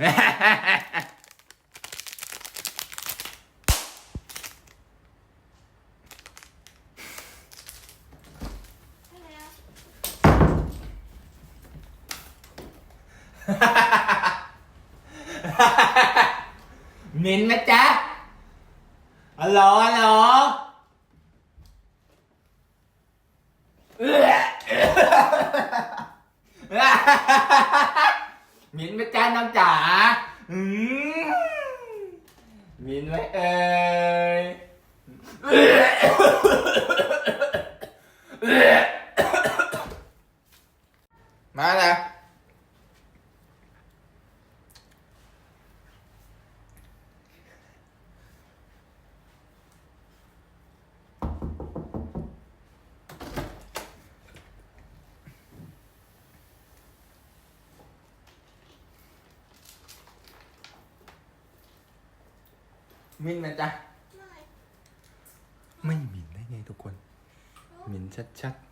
เหม็นไหมจ๊ะฮัลโหลฮัลโหลเอื้อ มินไหมจ้าน้องจ๋าอืมมินไหมเอ่ยมาแล้ว มินไหมจ๊ะ ไม่หมิ่นได้ไงทุกคน หมิ่นชัดๆ